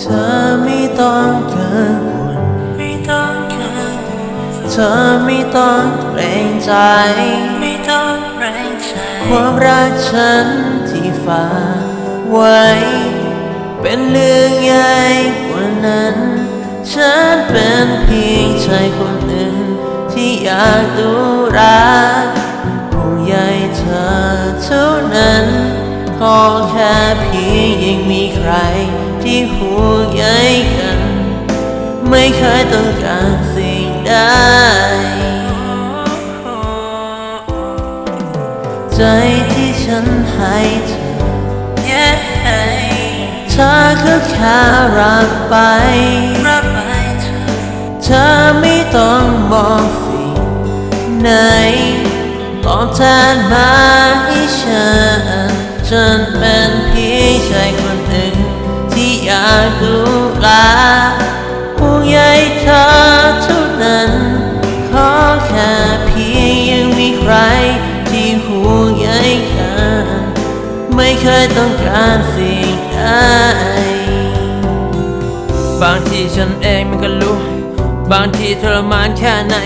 เธอไม่ต้องกังวลไม่ต้องกังวลเธอไม่ต้องเกรงใจ ไม่ต้องแรงใจ ความรักฉันที่ฝากไว้ เป็นเรื่องใหญ่กว่านั้น ฉันเป็นเพียงชายคนหนึ่ง ที่อยากดูรักห่วงใยเธอเท่านั้น ขอแค่เพียงยังมีใครที่ห่วงใยกัน ไม่เคยต้องการสิ่งใดใจที่ฉันให้เธอเย้เธอก็แค่รับไปรับไปเธอเธอไม่ต้องมองสิ่งไหนตอบแทนมาให้ฉัน ฉันเป็นเพียงชายคนหนึ่ง ที่อยากดูแลห่วงใยเธอเท่านั้น ขอแค่เพียงยังมีใคร ที่ห่วงใยกันไม่เคยต้องการสิ่งใดบางทีฉันเองมันก็รู้ บางทีทรมานแค่ไหน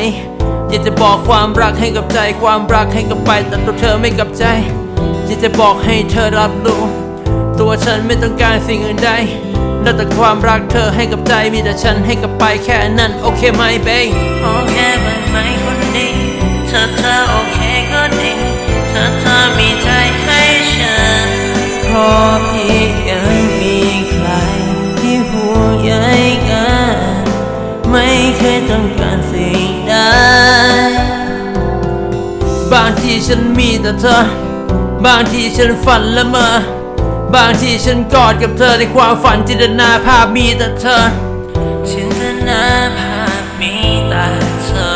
อยากจะบอกความรักให้กับใจ ความรักให้กับไป แต่ตัวเธอไม่กับใจ อยากจะบอกให้เธอรับรู้ ตัวฉันไม่ต้องการสิ่งอื่นใดนอกจากความรักเธอให้กับใจมีแต่ฉันให้กับไปแค่นั้นโอเคไหมเบงโอเคไหมไหมคนดีเธอเธอโอเคก็ดีเธอเธอมีใจให้ฉันเพราะพี่ยังมีใครที่ห่วงใยกันไม่เคยต้องการสิ่งใดบางทีฉันมีแต่เธอ บางทีฉันฝันละเมอบางทีฉันกอดกับเธอในความฝันจินตนาภาพมีแต่เธอจินตนาภาพมีแต่เธอ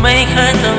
ไม่เคยต้อง